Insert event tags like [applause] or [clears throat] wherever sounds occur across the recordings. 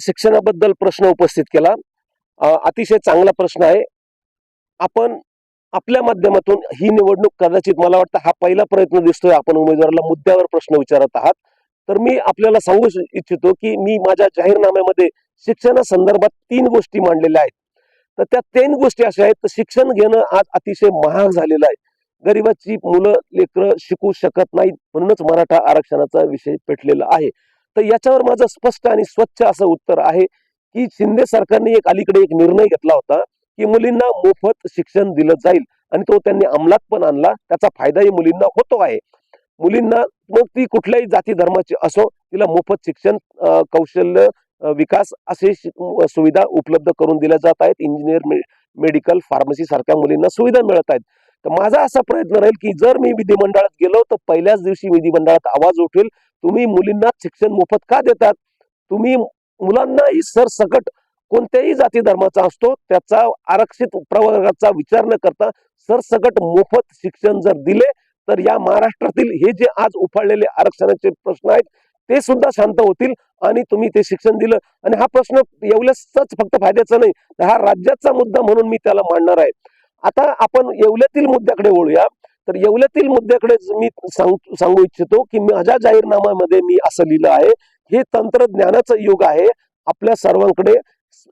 शिक्षणाबद्दल प्रश्न उपस्थित केला. अतिशय चांगला प्रश्न आहे. आपण आपल्या माध्यमातून ही निवडणूक कदाचित मला वाटतं हा पहिला प्रयत्न दिसतोय. आपण उमेदवाराला मुद्द्यावर प्रश्न विचारत आहात. तर मी आपल्याला सांगू इच्छितो की मी माझ्या जाहीरनाम्यामध्ये शिक्षणासंदर्भात तीन गोष्टी मांडलेल्या आहेत. तर त्या तीन गोष्टी अशा आहेत तर शिक्षण घेणं आज अतिशय महाग झालेलं आहे. गरिबाची मुलं लेकरं शिकू शकत नाहीत म्हणूनच मराठा आरक्षणाचा विषय पेटलेला आहे. तर याच्यावर माझं स्पष्ट आणि स्वच्छ असं उत्तर आहे की शिंदे सरकारने एक अलीकडे एक निर्णय घेतला होता की मुलींना मोफत शिक्षण दिलं जाईल आणि तो त्यांनी अंमलात पण आणला. त्याचा फायदाही मुलींना होतो आहे. मुलींना मग ती कुठल्याही जाती धर्माची असो तिला मोफत शिक्षण कौशल्य विकास असे सुविधा उपलब्ध करून दिल्या जात आहेत. इंजिनियर मे- मेडिकल फार्मसी सारख्या मुलींना सुविधा मिळत आहेत. तर माझा असा प्रयत्न राहील की जर मी विधिमंडळात गेलो तर पहिल्याच दिवशी विधिमंडळात आवाज उठेल तुम्ही मुलींना शिक्षण मोफत का देतात? तुम्ही मुलांनाही सरसकट कोणत्याही जाती धर्माचा असतो त्याचा आरक्षित प्रवर्गाचा विचार न करता सरसकट मोफत शिक्षण जर दिले तर या महाराष्ट्रातील हे जे आज उफाळलेले आरक्षणाचे प्रश्न आहेत ते सुद्धा शांत होतील आणि तुम्ही ते शिक्षण दिलं. आणि हा प्रश्न एवढ्याच फक्त फायद्याचा नाही तर हा राज्याचा मुद्दा म्हणून मी त्याला मांडणार आहे. आता आपण येवल्यातील मुद्द्याकडे वळूया. तर येवल्यातील मुद्द्याकडे मी सांग सांगू इच्छितो की माझ्या जाहीरनाम्यामध्ये मी असं लिहिलं आहे. हे तंत्रज्ञानाचं युग आहे. आपल्या सर्वांकडे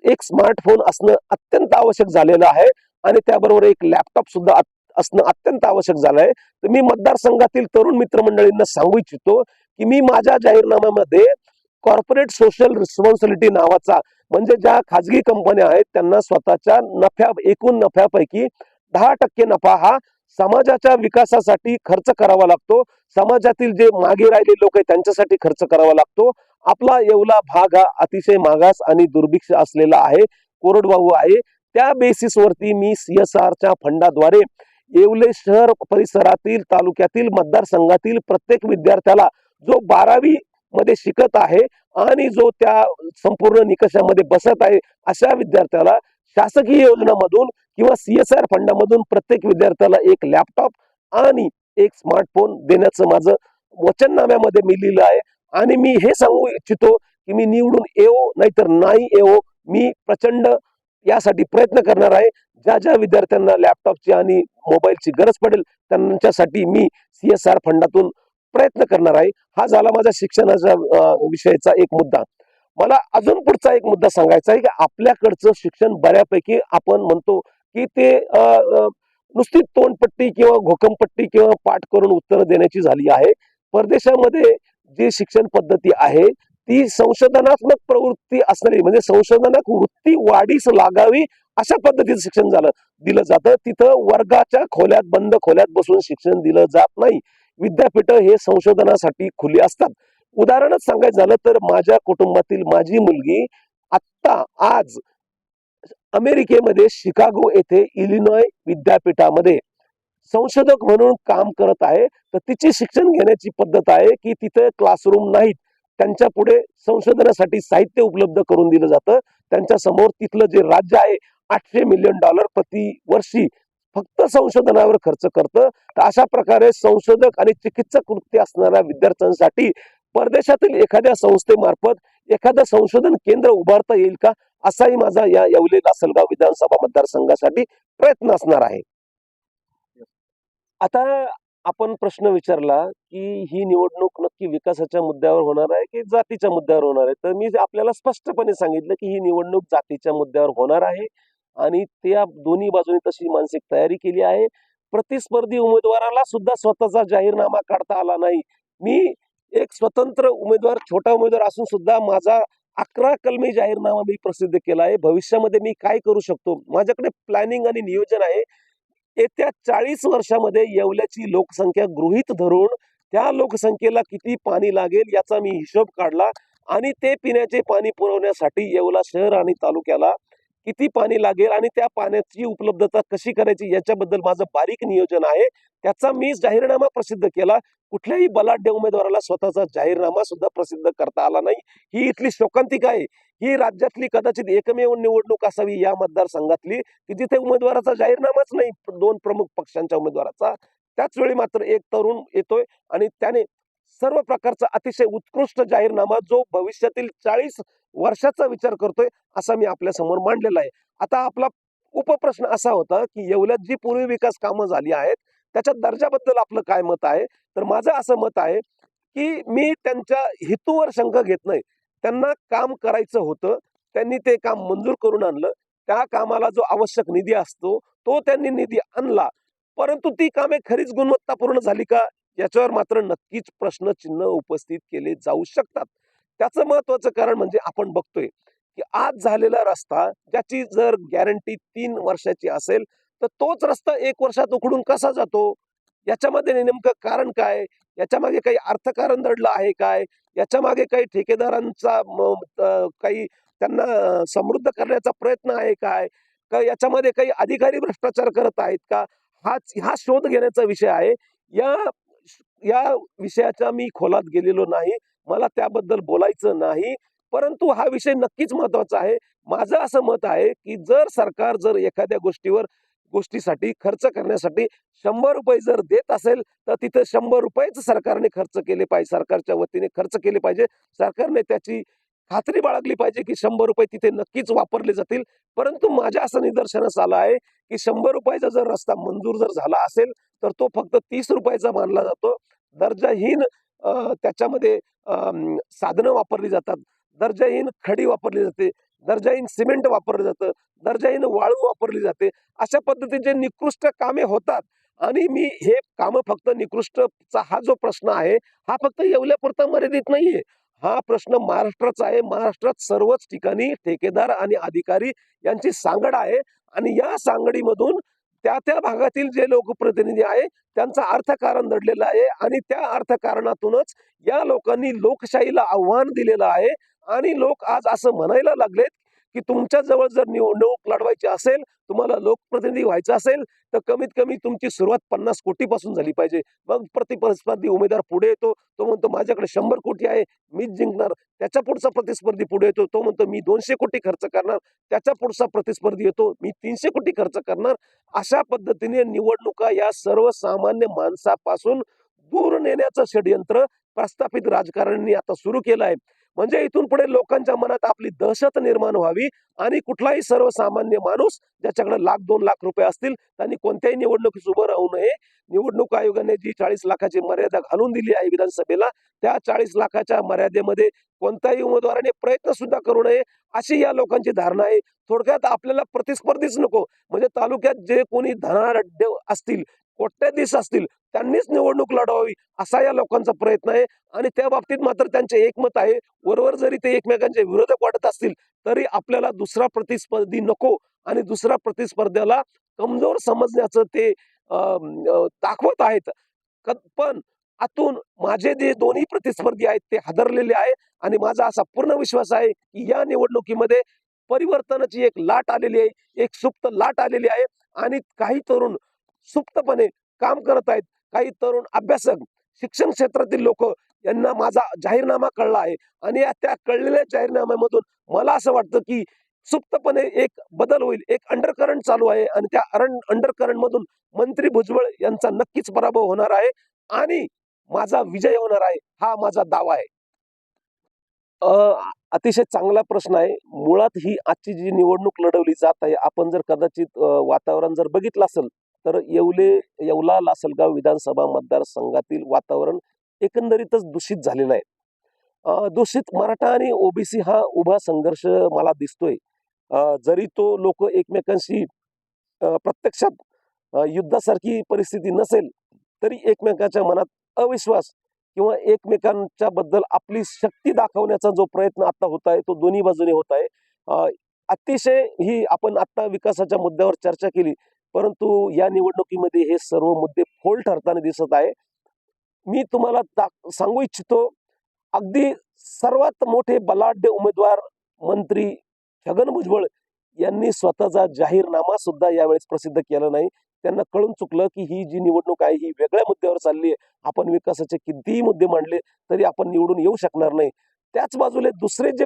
एक स्मार्टफोन असणं अत्यंत आवश्यक झालेलं आहे आणि त्याबरोबर एक लॅपटॉप सुद्धा असणं अत्यंत आवश्यक झालं आहे तर मी मतदारसंघातील तरुण मित्रमंडळींना सांगू इच्छितो की मी माझ्या जाहीरनाम्यामध्ये कॉर्पोरेट सोशल रिस्पॉन्सिबिलिटी नावाचा म्हणजे ज्या खाजगी कंपन्या आहेत त्यांना स्वतःच्या नफ्या एकूण नफ्यापैकी दहा टक्के नफा हा समाजाच्या विकासासाठी खर्च करावा लागतो. समाजातील जे मागे राहिले लोक आहेत त्यांच्यासाठी खर्च करावा लागतो. आपला येवला भाग हा अतिशय मागास आणि दुर्भिक्ष असलेला आहे कोरडवाहू आहे. त्या बेसिसवरती मी सी एस आरच्या फंडाद्वारे येवले शहर परिसरातील तालुक्यातील मतदारसंघातील प्रत्येक विद्यार्थ्याला जो बारावी मध्ये शिकत आहे आणि जो त्या संपूर्ण निकषामध्ये बसत आहे अशा विद्यार्थ्याला शासकीय योजनामधून किंवा सीएसआर फंडामधून प्रत्येक विद्यार्थ्याला एक लॅपटॉप आणि एक स्मार्टफोन देण्याचं माझं वचननाम्यामध्ये मी लिहिलं आहे. आणि मी हे सांगू इच्छितो की मी निवडून येवो नाहीतर नाही येवो मी प्रचंड यासाठी प्रयत्न करणार आहे. ज्या ज्या विद्यार्थ्यांना लॅपटॉपची आणि मोबाईलची गरज पडेल त्यांच्यासाठी मी सीएसआर फंडातून प्रयत्न करणार आहे. हा झाला माझा शिक्षणाचा विषयाचा एक मुद्दा. मला अजून पुढचा एक मुद्दा सांगायचा आहे की आपल्याकडचं शिक्षण बऱ्यापैकी आपण म्हणतो की ते अं, नुसती तोंडपट्टी किंवा घोकमपट्टी किंवा पाठ करून उत्तरं देण्याची झाली आहे. परदेशामध्ये जी शिक्षण पद्धती आहे ती संशोधनात्मक प्रवृत्ती असणारी म्हणजे संशोधनाक वृत्ती वाढीस लागावी अशा पद्धतीचं शिक्षण झालं दिलं जातं. तिथं वर्गाच्या खोल्यात बंद खोल्यात बसून शिक्षण दिलं जात नाही. विद्यापीठ हे संशोधनासाठी खुली असतात. उदाहरणच सांगायचं झालं तर माझ्या कुटुंबातील माझी मुलगी आत्ता आज अमेरिकेमध्ये शिकागो येथे इलिनॉय विद्यापीठामध्ये संशोधक म्हणून काम करत आहे. तर तिची शिक्षण घेण्याची पद्धत आहे की तिथे क्लासरूम नाहीत. त्यांच्या पुढे संशोधनासाठी साहित्य उपलब्ध करून दिलं जातं. त्यांच्यासमोर तिथलं जे राज्य आहे आठशे मिलियन डॉलर प्रति वर्षी फक्त संशोधनावर खर्च करतं. तर अशा प्रकारे संशोधक आणि चिकित्सक वृत्ती असणाऱ्या विद्यार्थ्यांसाठी परदेशातील एखाद्या संस्थेमार्फत एखादं संशोधन केंद्र उभारता येईल का? असाही माझा या येवले लासलगाव विधानसभा मतदारसंघासाठी प्रयत्न असणार आहे. आता आपण प्रश्न विचारला की ही निवडणूक नक्की विकासाच्या मुद्द्यावर होणार आहे की जातीच्या मुद्द्यावर होणार आहे? तर मी आपल्याला स्पष्टपणे सांगितलं की ही निवडणूक जातीच्या मुद्द्यावर होणार आहे. आणि त्या दोन्ही बाजूनी तशी मानसिक तयारी केली आहे. प्रतिस्पर्धी उमेदवाराला सुद्धा स्वतःचा जाहीरनामा काढता आला नाही. मी एक स्वतंत्र उमेदवार छोटा उमेदवार असून सुद्धा माझा अकरा कलमी जाहीरनामा मी प्रसिद्ध केला आहे. भविष्यामध्ये मी काय करू शकतो? माझ्याकडे प्लॅनिंग आणि नियोजन आहे. येत्या चाळीस वर्षामध्ये येवल्याची लोकसंख्या गृहीत धरून त्या लोकसंख्येला किती पाणी लागेल याचा मी हिशोब काढला आणि ते पिण्याचे पाणी पुरवण्यासाठी येवला शहर आणि तालुक्याला किती पाणी लागेल आणि त्या पाण्याची उपलब्धता कशी करायची याच्याबद्दल माझं बारीक नियोजन आहे. त्याचा मी जाहीरनामा प्रसिद्ध केला. कुठल्याही बलाढ्य उमेदवाराला स्वतःचा जाहीरनामा सुद्धा प्रसिद्ध करता आला नाही. ही इथली शोकांतिका आहे. ही राज्यातली कदाचित एकमेव निवडणूक असावी या मतदारसंघातली की जिथे उमेदवाराचा जाहीरनामाच नाही दोन प्रमुख पक्षांच्या उमेदवाराचा. त्याच वेळी मात्र एक तरुण येतोय आणि त्याने सर्व प्रकारचा अतिशय उत्कृष्ट जाहीरनामा जो भविष्यातील चाळीस वर्षाचा विचार करतोय असा मी आपल्यासमोर मांडलेला आहे. आता आपला उपप्रश्न असा होता की येवल्यात जी पूर्वी विकास कामं झाली आहेत त्याच्या दर्जाबद्दल आपलं काय मत आहे? तर माझं असं मत आहे की मी त्यांच्या हेतूवर शंका घेत नाही. त्यांना काम करायचं होतं त्यांनी ते काम मंजूर करून आणलं. त्या कामाला जो आवश्यक निधी असतो तो त्यांनी निधी आणला. परंतु ती कामे खरीच गुणवत्तापूर्ण झाली का? याच्यावर मात्र नक्कीच प्रश्नचिन्ह उपस्थित केले जाऊ शकतात. त्याचं महत्वाचं कारण म्हणजे आपण बघतोय की आज झालेला रस्ता ज्याची जर गॅरंटी तीन वर्षाची असेल तर तोच रस्ता एक वर्षात उखडून कसा जातो? याच्यामध्ये नेमकं कारण काय? याच्या मागे काही अर्थकारण दडलं आहे काय? याच्या मागे काही ठेकेदारांचा काही त्यांना समृद्ध करण्याचा प्रयत्न आहे काय? का याच्यामध्ये काही अधिकारी भ्रष्टाचार करत आहेत का? हाच हा शोध घेण्याचा विषय आहे. या या विषयाच्या मी खोलात गेलेलो नाही. मला त्याबद्दल बोलायचं नाही. परंतु हा विषय नक्कीच महत्त्वाचा आहे. माझं असं मत आहे की जर सरकार जर एखाद्या गोष्टीवर गोष्टीसाठी खर्च करण्यासाठी शंभर रुपये जर देत असेल तर तिथे शंभर रुपयेच सरकारने खर्च केले पाहिजे सरकारच्या वतीने खर्च केले पाहिजे. सरकारने त्याची खात्री बाळगली पाहिजे की शंभर रुपये तिथे नक्कीच वापरले जातील. परंतु माझ्या असं निदर्शनास आलं आहे की शंभर रुपयाचा जर रस्ता मंजूर जर झाला असेल तर तो फक्त तीस रुपयाचा मानला जातो. दर्जाहीन त्याच्यामध्ये साधनं वापरली जातात. दर्जाहीन खडी वापरली जाते. दर्जाहीन सिमेंट वापरलं जातं. दर्जाहीन वाळू वापरली जाते. अशा पद्धतीचे निकृष्ट कामे होतात. आणि मी हे कामं फक्त निकृष्टचा हा जो प्रश्न आहे हा फक्त येवल्यापुरता मर्यादित नाहीये. हा प्रश्न महाराष्ट्राचा आहे. महाराष्ट्रात सर्वच ठिकाणी ठेकेदार आणि अधिकारी यांची सांगड आहे आणि या सांगडीमधून त्या त्या भागातील जे लोकप्रतिनिधी आहे त्यांचा अर्थकारण दडलेलं आहे आणि त्या अर्थकारणातूनच या लोकांनी लोकशाहीला आव्हान दिलेलं आहे आणि लोक आज असं म्हणायला लागलेत की तुमच्या जवळ जर निवडणूक लढवायची असेल तुम्हाला लोकप्रतिनिधी व्हायचं असेल तर कमीत कमी तुमची सुरुवात पन्नास कोटीपासून झाली पाहिजे. मग प्रतिस्पर्धी उमेदवार पुढे येतो तो म्हणतो माझ्याकडे शंभर कोटी आहे मीच जिंकणार. त्याच्या पुढचा प्रतिस्पर्धी पुढे येतो तो म्हणतो मी दोनशे कोटी खर्च करणार. त्याच्या पुढचा प्रतिस्पर्धी येतो मी तीनशे कोटी खर्च करणार. अशा पद्धतीने निवडणुका या सर्वसामान्य माणसापासून दूर नेण्याचं षडयंत्र प्रस्थापित राजकारण्यांनी आता सुरू केलं आहे. म्हणजे इथून पुढे लोकांच्या मनात आपली दहशत निर्माण व्हावी आणि कुठलाही सर्वसामान्य माणूस ज्याच्याकडे लाख दोन लाख रुपये असतील त्यांनी कोणत्याही निवडणुकीस उभं राहू नये. निवडणूक आयोगाने जी चाळीस लाखाची मर्यादा घालून दिली आहे विधानसभेला त्या चाळीस लाखाच्या मर्यादेमध्ये कोणत्याही उमेदवाराने प्रयत्न सुद्धा करू नये अशी या लोकांची धारणा आहे. थोडक्यात आपल्याला प्रतिस्पर्धीच नको. म्हणजे तालुक्यात जे कोणी धनाढ्य असतील कोट्याधीश असतील त्यांनीच निवडणूक लढवावी असा या लोकांचा प्रयत्न आहे. आणि त्या बाबतीत मात्र त्यांचे एकमत आहे. वरवर जरी ते एकमेकांचे विरोधक वाटत असतील तरी आपल्याला दुसरा प्रतिस्पर्धी नको आणि दुसऱ्या प्रतिस्पर्ध्याला कमजोर समजण्याचं ते अं, दाखवत आहेत. पण आतून माझे जे दोन्ही प्रतिस्पर्धी आहेत ते हादरलेले आहे. आणि माझा असा पूर्ण विश्वास आहे की या निवडणुकीमध्ये परिवर्तनाची एक लाट आलेली आहे एक सुप्त लाट आलेली आहे. आणि काही तरुण सुप्तपणे काम करत आहेत. काही तरुण अभ्यासक शिक्षण क्षेत्रातील लोक यांना माझा जाहीरनामा कळला आहे. आणि या त्या कळलेल्या जाहीरनाम्यामधून मला असं वाटतं की सुप्तपणे एक बदल होईल. एक अंडरकरंट चालू आहे आणि त्या अंडरकरंट मधून मंत्री भुजबळ यांचा नक्कीच पराभव होणार आहे आणि माझा विजय होणार आहे हा माझा दावा आहे. अतिशय चांगला प्रश्न आहे. मुळात ही आजची जी निवडणूक लढवली जात आहे आपण जर कदाचित वातावरण जर बघितलं असेल तर येवले येवला लासलगाव विधानसभा मतदारसंघातील वातावरण एकंदरीतच दूषित झालेलं आहे. दूषित मराठा आणि ओबीसी हा उभा संघर्ष मला दिसतोय. जरी तो लोक एकमेकांशी प्रत्यक्षात युद्धासारखी परिस्थिती नसेल तरी एकमेकाच्या मनात अविश्वास किंवा एकमेकांच्या बद्दल आपली शक्ती दाखवण्याचा जो प्रयत्न आता होत आहे तो दोन्ही बाजूने होत आहे. अतिशय ही आपण आता विकासाच्या मुद्द्यावर चर्चा केली परंतु या निवडणुकीमध्ये हे सर्व मुद्दे फोल ठरताना दिसत आहे. मी तुम्हाला दा- सांगू इच्छितो अगदी सर्वात मोठे बलाढ्य उमेदवार मंत्री छगन भुजबळ यांनी स्वतःचा जाहीरनामा सुद्धा यावेळेस प्रसिद्ध केला नाही. त्यांना कळून चुकलं की ही जी निवडणूक आहे ही वेगळ्या मुद्द्यावर चालली आहे. आपण विकासाचे कितीही मुद्दे मांडले तरी आपण निवडून येऊ शकणार नाही. त्याच बाजूला दुसरे जे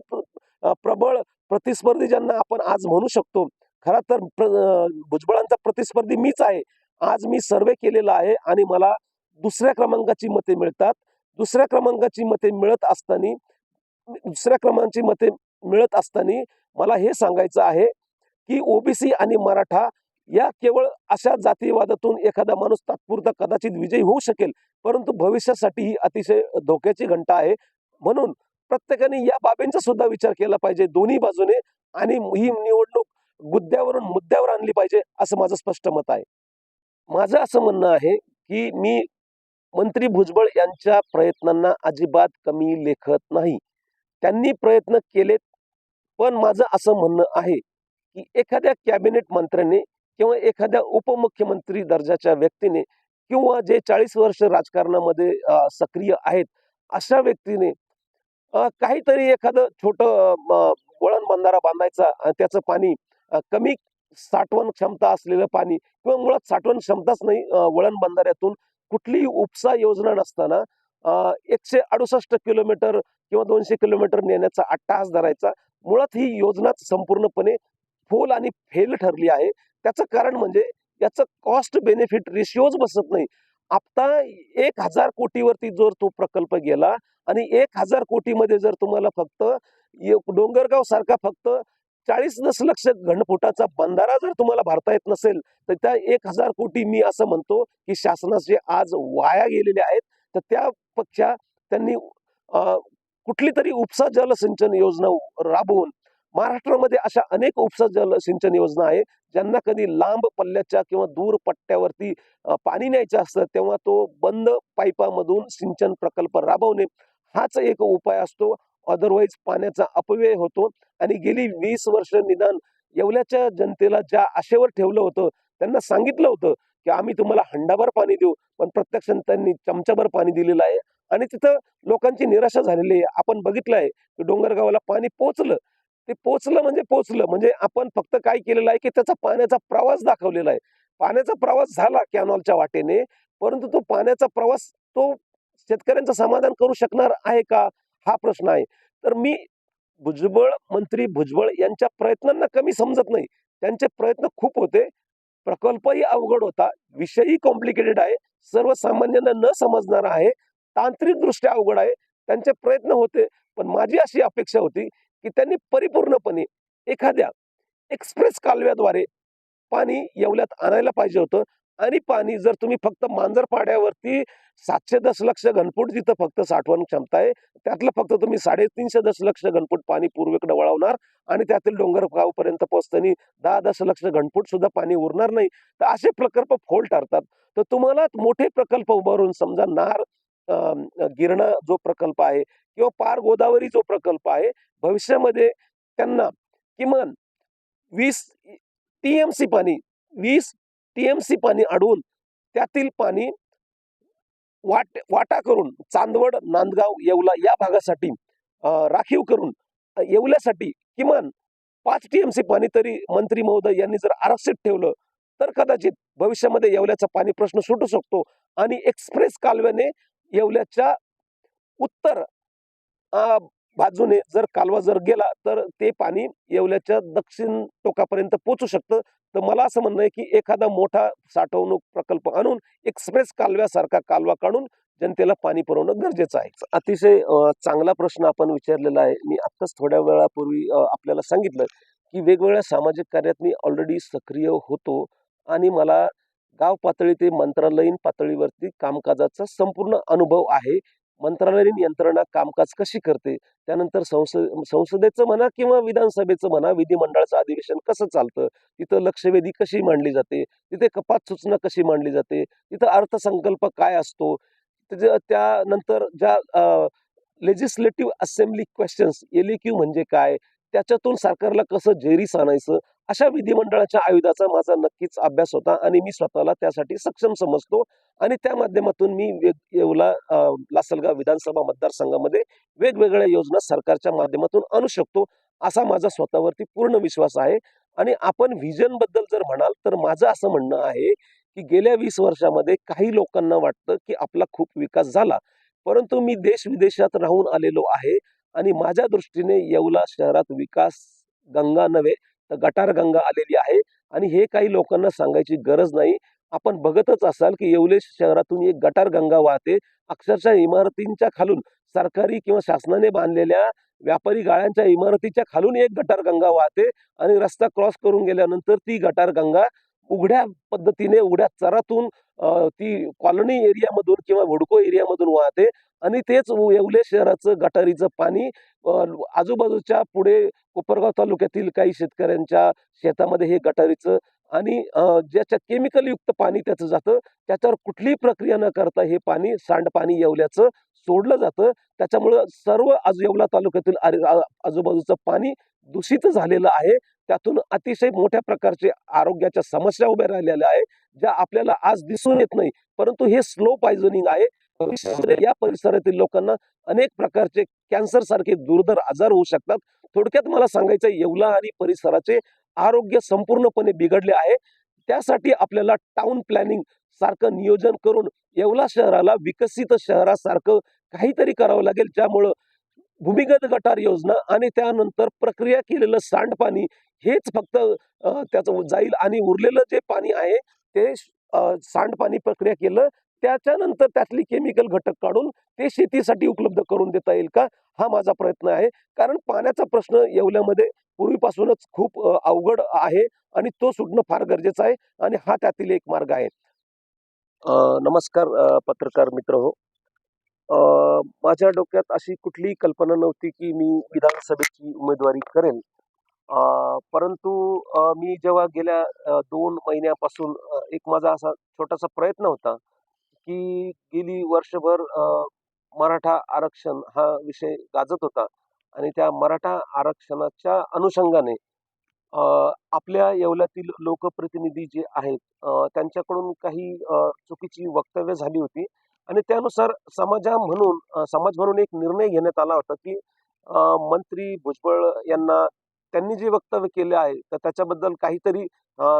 प्रबळ प्रतिस्पर्धी ज्यांना आपण आज म्हणू शकतो खरा तर प्र- भुजबळांचा प्रतिस्पर्धी मीच आहे. आज मी सर्वे केलेला आहे आणि मला दुसऱ्या क्रमांकाची मते मिळतात. दुसऱ्या क्रमांकाची मते मिळत असताना दुसऱ्या क्रमांकाची मते मिळत असताना मला हे सांगायचं आहे की ओबीसी आणि मराठा या केवळ अशा जातीवादातून एखादा माणूस तात्पुरता कदाचित विजयी होऊ शकेल परंतु भविष्यासाठी ही अतिशय धोक्याची घंटा आहे. म्हणून प्रत्येकाने या बाबींचा सुद्धा विचार केला पाहिजे दोन्ही बाजूने आणि ही निवडणूक मुद्द्यावरून मुद्द्यावर आणली पाहिजे असं माझं स्पष्ट मत आहे. माझं असं म्हणणं आहे की मी मंत्री भुजबळ यांच्या प्रयत्नांना अजिबात कमी लेखत नाही. त्यांनी प्रयत्न केलेत पण माझं असं म्हणणं आहे की एखाद्या कॅबिनेट मंत्र्याने किंवा एखाद्या उपमुख्यमंत्री दर्जाच्या व्यक्तीने किंवा जे चाळीस वर्ष राजकारणामध्ये सक्रिय आहेत अशा व्यक्तीने काहीतरी एखादं छोटं वळण बंधारा बांधायचा आणि त्याचं पाणी कमी साठवण क्षमता असलेलं पाणी किंवा मुळात साठवण क्षमताच नाही वळण बंधाऱ्यातून कुठलीही उपसा योजना नसताना एकशे अडुसष्ट किलोमीटर किंवा दोनशे किलोमीटर नेण्याचा अट्टाहास धरायचा मुळात ही योजनाच संपूर्णपणे फोल आणि फेल ठरली आहे. त्याचं कारण म्हणजे याचं कॉस्ट बेनिफिट रेशिओज बसत नाही. आता एक हजार कोटीवरती जर तो प्रकल्प गेला आणि एक हजार कोटीमध्ये जर तुम्हाला फक्त डोंगरगाव सारखा फक्त चाळीस दशलक्ष घनफुटाचा बंधारा जर तुम्हाला भरता येत नसेल तर त्या एक हजार कोटी मी असं म्हणतो की शासनाचे आज वाया गेलेले आहेत तर त्यापेक्षा त्यांनी कुठली तरी उपसा जलसिंचन योजना राबवून महाराष्ट्रामध्ये अशा अनेक उपसा जलसिंचन योजना आहे ज्यांना कधी लांब पल्ल्याच्या किंवा दूर पट्ट्यावरती पाणी न्यायचं असतं तेव्हा तो बंद पाईपामधून सिंचन प्रकल्प राबवणे हाच एक उपाय असतो. अदरवाईज पाण्याचा अपव्यय होतो. आणि गेली वीस वर्ष निदान येवल्याच्या जनतेला ज्या आशेवर ठेवलं होतं त्यांना सांगितलं होतं की आम्ही तुम्हाला हंडाभर पाणी देऊ पण प्रत्यक्ष त्यांनी चमचाभर पाणी दिलेलं आहे. आणि तिथं लोकांची निराशा झालेली आहे. आपण बघितलं आहे की डोंगरगावाला पाणी पोचलं ते पोचलं म्हणजे पोचलं म्हणजे आपण फक्त काय केलेलं आहे की त्याचा पाण्याचा प्रवास दाखवलेला आहे. पाण्याचा प्रवास झाला कॅनॉलच्या वाटेने परंतु तो पाण्याचा प्रवास तो शेतकऱ्यांचं समाधान करू शकणार आहे का? हा प्रश्न आहे. तर मी भुजबळ मंत्री भुजबळ यांच्या प्रयत्नांना कमी समजत नाही. त्यांचे प्रयत्न खूप होते. प्रकल्पही अवघड होता. विषयही कॉम्प्लिकेटेड आहे. सर्वसामान्यांना न समजणारा आहे. तांत्रिकदृष्ट्या अवघड आहे. त्यांचे प्रयत्न होते. पण माझी अशी अपेक्षा होती की त्यांनी परिपूर्णपणे एखाद्या एक्सप्रेस कालव्याद्वारे पाणी येवल्यात आणायला पाहिजे होतं. आणि पाणी जर तुम्ही फक्त मांजर पाड्यावरती सातशे दशलक्ष घनफूट जिथं फक्त साठवण क्षमता आहे त्यातलं फक्त तुम्ही साडेतीनशे दशलक्ष घनफूट पाणी पूर्वेकडे वळवणार आणि त्यातील डोंगरगावपर्यंत पोहोचताना दहा दशलक्ष घनफूट सुद्धा पाणी उरणार नाही. तर असे प्रकल्प फोल ठरतात. तर तुम्हाला मोठे प्रकल्प उभारून समजा नार गिरणा जो प्रकल्प आहे किंवा पार गोदावरी जो प्रकल्प आहे भविष्यामध्ये त्यांना किमान वीस टी एम सी पाणी वीस टीएमसी पाणी अडवून त्यातील पाणी वाट वाटा करून चांदवड नांदगाव येवला या भागासाठी राखीव करून येवल्यासाठी किमान पाच टीएमसी पाणी तरी मंत्री महोदय यांनी जर आरक्षित ठेवलं तर कदाचित भविष्यामध्ये येवल्याचा पाणी प्रश्न सुटू शकतो आणि एक्सप्रेस कालव्याने येवल्याच्या उत्तर बाजूने जर कालवा जर गेला तर ते पाणी येवल्याच्या दक्षिण टोकापर्यंत पोचू शकतं. तर मला असं म्हणणं आहे की एखादा मोठा साठवणूक प्रकल्प आणून एक्सप्रेस कालव्यासारखा कालवा काढून जनतेला पाणी पुरवणं गरजेचं आहे. अतिशय चांगला प्रश्न आपण विचारलेला आहे. मी आत्ताच थोड्या वेळापूर्वी आपल्याला सांगितलं की वेगवेगळ्या सामाजिक कार्यात मी ऑलरेडी सक्रिय होतो आणि मला गाव पातळी ते मंत्रालयीन पातळीवरती कामकाजाचा संपूर्ण अनुभव आहे. मंत्रालयीन यंत्रणा कामकाज कशी करते? त्यानंतर संसद संसदेचं म्हणा किंवा विधानसभेचं म्हणा विधिमंडळाचं अधिवेशन कसं चालतं? तिथं लक्षवेधी कशी मांडली जाते? तिथे कपात सूचना कशी मांडली जाते? तिथं अर्थसंकल्प काय असतो? त्याच्या- त्यानंतर ज्या legislative assembly questions L Q म्हणजे काय? त्याच्यातून सरकारला कसं जेरीस आणायचं? अशा विधिमंडळाच्या आयुधाचा माझा नक्कीच अभ्यास होता आणि मी स्वतःला त्यासाठी सक्षम समजतो आणि त्या माध्यमातून मी वेग येवला लासलगाव विधानसभा मतदारसंघामध्ये वेगवेगळ्या योजना सरकारच्या माध्यमातून आणू शकतो असा माझा स्वतःवरती पूर्ण विश्वास आहे. आणि आपण व्हिजनबद्दल जर म्हणाल तर माझं असं म्हणणं आहे की गेल्या वीस वर्षामध्ये काही लोकांना वाटतं की आपला खूप विकास झाला. परंतु मी देश विदेशात राहून आलेलो आहे आणि माझ्या दृष्टीने येवला शहरात विकास गंगा नव्हे तर गटार गंगा आलेली आहे. आणि हे काही लोकांना सांगायची गरज नाही. आपण बघतच असाल की येवले शहरातून एक गटार गंगा वाहते. अक्षरशः इमारतींच्या खालून सरकारी किंवा शासनाने बांधलेल्या व्यापारी गाळ्यांच्या इमारतीच्या खालून एक गटार गंगा वाहते. आणि रस्ता क्रॉस करून गेल्यानंतर ती गटार गंगा उघड्या पद्धतीने उघड्या चरातून ती कॉलनी एरियामधून किंवा हुडको एरियामधून वाहते आणि तेच येवले शहराचं गटारीचं पाणी आजूबाजूच्या पुढे कोपरगाव तालुक्यातील काही शेतकऱ्यांच्या शेतामध्ये हे गटारीचं आणि ज्याच्या केमिकलयुक्त पाणी त्याचं जातं त्याच्यावर कुठलीही प्रक्रिया न करता हे पाणी सांडपाणी येवल्याचं सोडलं जातं. त्याच्यामुळं सर्व आज येवला तालुक्यातील आरे- आजूबाजूचं पाणी दूषित झालेलं आहे. त्यातून अतिशय मोठ्या प्रकारचे आरोग्याच्या समस्या उभ्या राहिलेल्या आहे ज्या आपल्याला आज दिसून येत नाही. परंतु हे स्लो पॉयझनिंग आहे. या परिसरातील लोकांना अनेक प्रकारचे कॅन्सर सारखे दुर्धर आजार होऊ शकतात. थोडक्यात मला सांगायचं येवला आणि परिसराचे आरोग्य संपूर्णपणे बिघडले आहे. त्यासाठी आपल्याला टाउन प्लॅनिंग सारखं नियोजन करून येवला शहराला विकसित शहरासारखं काहीतरी करावं लागेल ज्यामुळं भूमिगत गटार योजना आणि त्यानंतर प्रक्रिया केलेलं सांडपाणी हेच फक्त त्याचं जाईल आणि उरलेलं जे पाणी आहे ते सांडपाणी प्रक्रिया केलं त्याच्यानंतर त्यातली केमिकल घटक काढून ते शेतीसाठी उपलब्ध करून देता येईल का? हा माझा प्रयत्न आहे. कारण पाण्याचा प्रश्न येवल्यामध्ये पूर्वीपासूनच खूप अवघड आहे आणि तो सुटणं फार गरजेचं आहे आणि हा त्यातील एक मार्ग आहे. नमस्कार पत्रकार मित्र हो. माझ्या डोक्यात अशी कुठलीही कल्पना नव्हती की मी विधानसभेची उमेदवारी करेल. परंतु मी जेव्हा गेल्या दोन महिन्यापासून एक माझा असा छोटासा प्रयत्न होता की गेली वर्षभर मराठा आरक्षण हा विषय गाजत होता आणि त्या मराठा आरक्षणाच्या अनुषंगाने आपल्या येवल्यातील लोकप्रतिनिधी जे आहेत त्यांच्याकडून काही चुकीची वक्तव्य झाली होती आणि त्यानुसार समाजा म्हणून समाज म्हणून एक निर्णय घेण्यात आला होता की मंत्री भुजबळ यांना त्यांनी जे वक्तव्य केले आहे तर त्याच्याबद्दल काहीतरी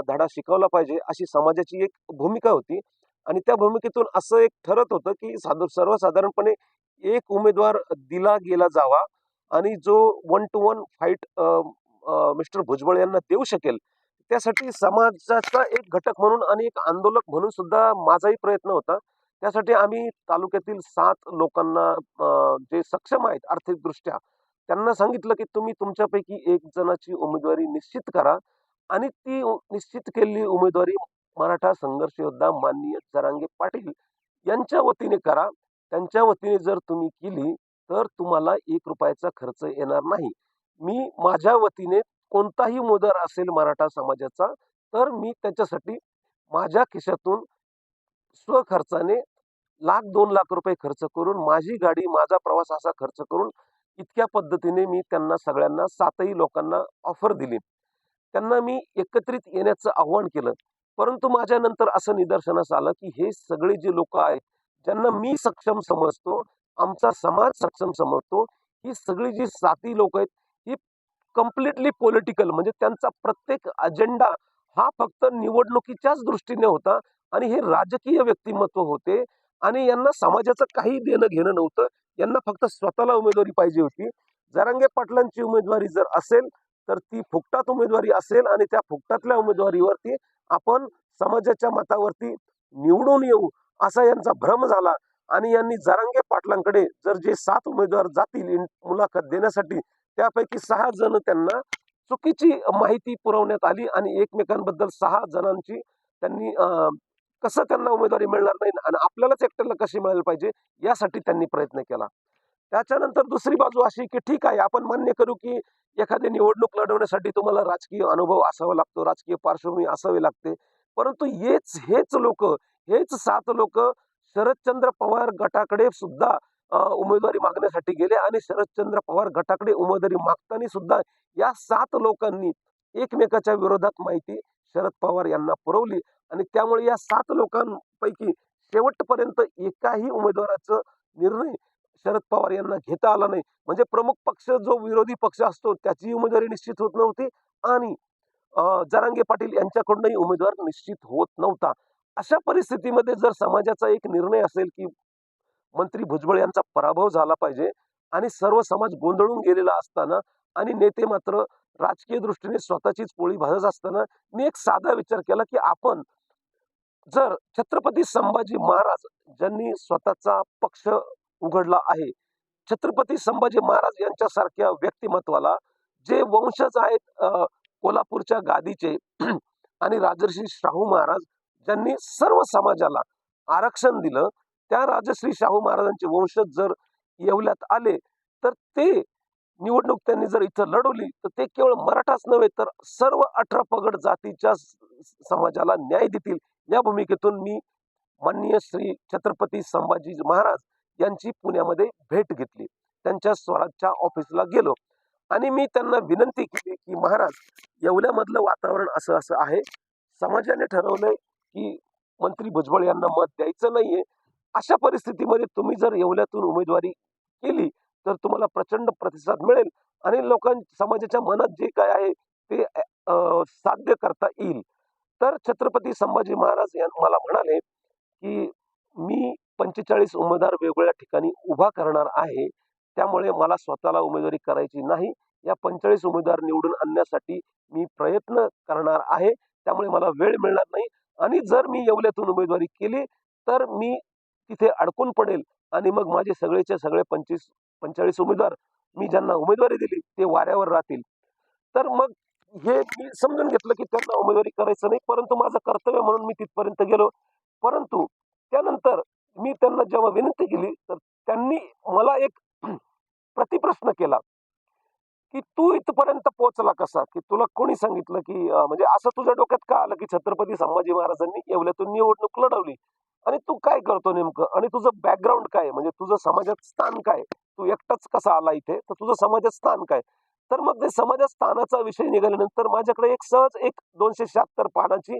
धडा शिकवला पाहिजे अशी समाजाची एक भूमिका होती. आणि त्या भूमिकेतून असं एक ठरत होतं की साधू सर्वसाधारणपणे एक उमेदवार दिला गेला जावा आणि जो one to one fight mister Bhujbal यांना देऊ शकेल. त्यासाठी समाजाचा एक घटक म्हणून आणि एक आंदोलक म्हणून सुद्धा माझाही प्रयत्न होता. त्यासाठी आम्ही तालुक्यातील सात लोकांना जे सक्षम आहेत आर्थिकदृष्ट्या त्यांना सांगितलं की तुम्ही तुमच्यापैकी एक जणाची उमेदवारी निश्चित करा आणि ती निश्चित केलेली उमेदवारी मराठा संघर्ष योद्धा माननीय जरांगे पाटील यांच्या वतीने करा. त्यांच्या वतीने जर तुम्ही केली तर तुम्हाला एक रुपयाचा खर्च येणार नाही. मी माझ्या वतीने कोणताही मोदर असेल मराठा समाजाचा तर मी त्याच्यासाठी माझ्या खिशातून स्वखर्चाने लाख दोन लाख रुपये खर्च करून माझी गाडी माझा प्रवास असा खर्च करून इतक्या पद्धतीने मी त्यांना सगळ्यांना सातही लोकांना ऑफर दिली. त्यांना मी एकत्रित येण्याचं आव्हान केलं. परंतु माझ्या नंतर असं निदर्शनास आलं की हे सगळे जे लोक आहेत ज्यांना मी सक्षम समजतो आमचा समाज सक्षम समजतो ही सगळी जी साती लोक आहेत कम्प्लिटली पॉलिटिकल म्हणजे त्यांचा प्रत्येक अजेंडा हा फक्त निवडणुकीच्याच दृष्टीने होता आणि हे राजकीय व्यक्तिमत्व होते. आणि यांना समाजाचं काही देणं घेणं नव्हतं. यांना फक्त स्वतःला उमेदवारी पाहिजे होती. जरांगे पाटलांची उमेदवारी जर असेल तर ती फुकटात उमेदवारी असेल आणि त्या फुकटातल्या उमेदवारीवरती आपण समाजाच्या मतावरती निवडून येऊ असा यांचा भ्रम झाला. आणि यांनी जरांगे पाटलांकडे जर जे सात उमेदवार जातील मुलाखत देण्यासाठी त्यापैकी सहा जण त्यांना चुकीची माहिती पुरवण्यात आली आणि एकमेकांबद्दल सहा जणांची त्यांनी कसं त्यांना उमेदवारी मिळणार नाही आणि आपल्यालाच एकट्याला कशी मिळायला पाहिजे यासाठी त्यांनी प्रयत्न केला. त्याच्यानंतर दुसरी बाजू अशी की ठीक आहे आपण मान्य करू की एखादी निवडणूक लढवण्यासाठी तुम्हाला राजकीय अनुभव असावा लागतो राजकीय पार्श्वभूमी असावी लागते. परंतु हेच हेच लोक हेच सात लोक शरदचंद्र पवार गटाकडे सुद्धा उमेदवारी मागण्यासाठी गेले आणि शरदचंद्र पवार गटाकडे उमेदवारी मागताना सुद्धा या सात लोकांनी एकमेकाच्या विरोधात माहिती शरद पवार यांना पुरवली. आणि त्यामुळे या सात लोकांपैकी शेवटपर्यंत एकाही उमेदवाराचं निर्णय शरद पवार यांना घेता आला नाही. म्हणजे प्रमुख पक्ष जो विरोधी पक्ष असतो त्याची उमेदवारी निश्चित होत नव्हती आणि जरांगे पाटील यांच्याकडूनही उमेदवार निश्चित होत नव्हता. अशा परिस्थितीमध्ये जर समाजाचा एक निर्णय असेल की मंत्री भुजबळ यांचा पराभव झाला पाहिजे आणि सर्व समाज गोंधळून गेलेला असताना आणि नेते मात्र राजकीय दृष्टीने स्वतःचीच पोळी भाजत असताना मी एक साधा विचार केला की आपण जर छत्रपती संभाजी महाराज ज्यांनी स्वतःचा पक्ष उघडला आहे छत्रपती संभाजी महाराज यांच्यासारख्या व्यक्तिमत्वाला जे वंशज आहेत कोल्हापूरच्या गादीचे [clears throat] आणि राजर्षी शाहू महाराज ज्यांनी सर्व समाजाला आरक्षण दिलं त्या राजश्री शाहू महाराजांचे वंशज जर येवल्यात आले तर ते निवडणूक त्यांनी जर इथं लढवली तर ते केवळ मराठाच नव्हे तर सर्व अठरा पगड जातीच्या समाजाला न्याय देतील. या भूमिकेतून मी माननीय श्री छत्रपती संभाजी महाराज यांची पुण्यामध्ये भेट घेतली. त्यांच्या स्वराजच्या ऑफिसला गेलो आणि मी त्यांना विनंती केली की महाराज येवल्यामधलं वातावरण असं असं आहे. समाजाने ठरवलंय की मंत्री भुजबळ यांना मत द्यायचं नाहीये. अशा परिस्थितीमध्ये तुम्ही जर येवल्यातून उमेदवारी केली तर तुम्हाला प्रचंड प्रतिसाद मिळेल आणि लोकां समाजाच्या मनात जे काय आहे ते साध्य करता येईल. तर छत्रपती संभाजी महाराज या मला म्हणाले की मी पंचेचाळीस उमेदवार वेगवेगळ्या ठिकाणी उभा करणार आहे त्यामुळे मला स्वतःला उमेदवारी करायची नाही. या पंचेचाळीस उमेदवार निवडून आणण्यासाठी मी प्रयत्न करणार आहे त्यामुळे मला वेळ मिळणार नाही. आणि जर मी येवल्यातून उमेदवारी केली तर मी तिथे अडकून पडेल. आणि मग माझे सगळेचे सगळे पंचवीस पंचेचाळीस उमेदवार मी ज्यांना उमेदवारी दिली ते वाऱ्यावर राहतील. तर मग हे मी समजून घेतलं की त्यांना उमेदवारी करायचं नाही परंतु माझं कर्तव्य म्हणून मी तिथपर्यंत गेलो. परंतु त्यानंतर मी त्यांना जेव्हा विनंती केली तर त्यांनी मला एक प्रतिप्रश्न केला की तू इथपर्यंत पोहोचला कसा? की तुला कोणी सांगितलं की म्हणजे असं तुझ्या डोक्यात का आलं की छत्रपती संभाजी महाराजांनी येवल्यातून निवडणूक लढवली? आणि तू काय करतो नेमकं? आणि तुझं बॅकग्राऊंड काय आहे? म्हणजे तुझं समाजात स्थान काय तू एकटाच कसा आला इथे? तर तुझं समाजात स्थान काय तर मग ते समाजात स्थानाचा विषय निघाल्यानंतर माझ्याकडे एक सहज एक दोनशे शहात्तर पानाची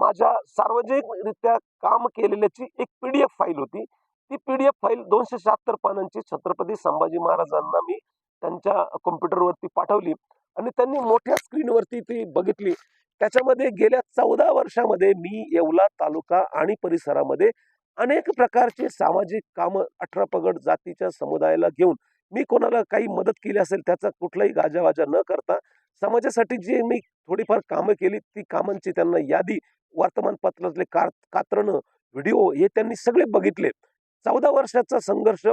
माझ्या सार्वजनिकरित्या काम केलेल्याची एक पीडीएफ फाईल होती. ती पीडीएफ फाईल दोनशे शहात्तर पानांची छत्रपती संभाजी महाराजांना मी त्यांच्या कॉम्प्युटरवरती पाठवली. आणि त्यांनी मोठ्या स्क्रीनवरती ती बघितली. त्याच्यामध्ये गेल्या चौदा वर्षामध्ये मी येवला तालुका आणि परिसरामध्ये अनेक प्रकारचे सामाजिक कामं अठरा पगड जातीच्या समुदायाला घेऊन मी कोणाला काही मदत केली असेल त्याचा कुठलाही गाजावाजा न करता समाजासाठी जी मी थोडीफार कामं केली ती कामांची त्यांना यादी वर्तमानपत्रातले कार कात्रणं व्हिडिओ हे त्यांनी सगळे बघितले. चौदा वर्षाचा संघर्ष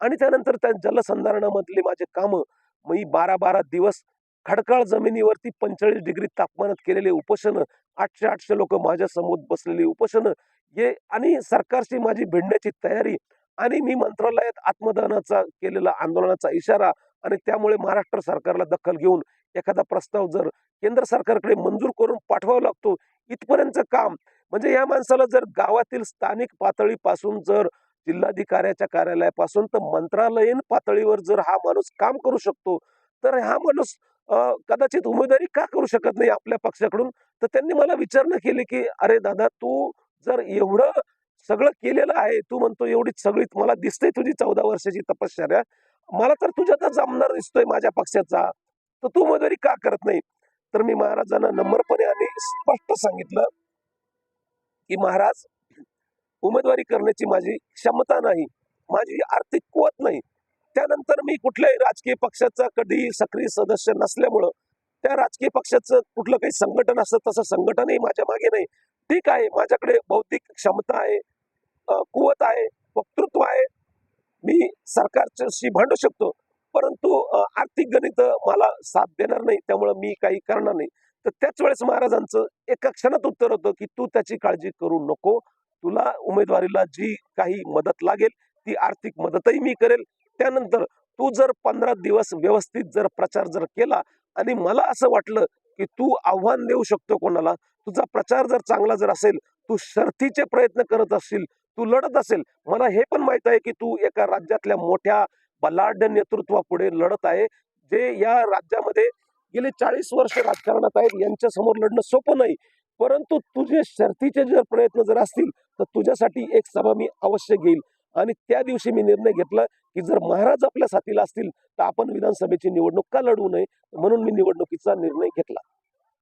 आणि त्यानंतर त्या जलसंधारणामधले माझे कामं मी बारा बारा दिवस खडकाळ जमिनीवरती पंचेचाळीस डिग्री तापमानात केलेले उपोषण आठशे आठशे लोक माझ्यासमोर बसलेली उपोषणं हे आणि सरकारशी माझी भिडण्याची तयारी आणि मी मंत्रालयात आत्मदहनाचा केलेला आंदोलनाचा इशारा आणि त्यामुळे महाराष्ट्र सरकारला दखल घेऊन एखादा प्रस्ताव जर केंद्र सरकारकडे मंजूर करून पाठवावा लागतो इथपर्यंतचं काम म्हणजे या माणसाला जर गावातील स्थानिक पातळीपासून जर जिल्हाधिकाऱ्याच्या कार्यालयापासून तर मंत्रालयीन पातळीवर जर हा माणूस काम करू शकतो तर हा माणूस कदाचित उमेदवारी का करू शकत नाही आपल्या पक्षाकडून? तर त्यांनी मला विचारणा केली की अरे दादा तू जर एवढं सगळं केलेलं आहे तू म्हणतो एवढी सगळी मला दिसतंय तुझी चौदा वर्षाची तपश्चर्या मला तर तुझ्यातच जमणार दिसतोय माझ्या पक्षाचा. तर तू उमेदवारी का करत नाही? तर मी महाराजांना नम्रपणे आणि स्पष्ट सांगितलं की महाराज उमेदवारी करण्याची माझी क्षमता नाही माझी आर्थिक कुवत नाही. त्यानंतर मी कुठल्याही राजकीय पक्षाचा कधी सक्रिय सदस्य नसल्यामुळं त्या राजकीय पक्षाचं कुठलं काही संघटन असतं तसं संघटनही माझ्या मागे नाही. ठीक आहे माझ्याकडे बौद्धिक क्षमता आहे कुवत आहे वक्तृत्व आहे. मी सरकारच्याशी भांडू शकतो परंतु आर्थिक गणित मला साथ देणार नाही त्यामुळं मी काही करणार नाही. तर त्याच वेळेस महाराजांचं एका क्षणात उत्तर होतं की तू त्याची काळजी करू नको. तुला उमेदवारीला जी काही मदत लागेल ती आर्थिक मदतही मी करेल. त्यानंतर तू जर पंधरा दिवस व्यवस्थित जर प्रचार जर केला आणि मला असं वाटलं की तू आव्हान देऊ शकतो कोणाला तुझा प्रचार जर चांगला जर असेल तू शर्थीचे प्रयत्न करत असशील तू लढत असेल मला हे पण माहीत आहे की तू एका राज्यातल्या मोठ्या बलाढ्य नेतृत्वापुढे लढत आहे जे या राज्यामध्ये गेले चाळीस वर्ष राजकारणात आहेत यांच्या समोर लढणं सोपं नाही. परंतु तुझे शर्थीचे जर प्रयत्न जर असतील तर तुझ्यासाठी एक सभा मी अवश्य घेईल. आणि त्या दिवशी मी निर्णय घेतला की जर महाराज आपल्या साथीला असतील तर आपण विधानसभेची निवडणूक का लढवू नये? म्हणून मी निवडणुकीचा निर्णय घेतला.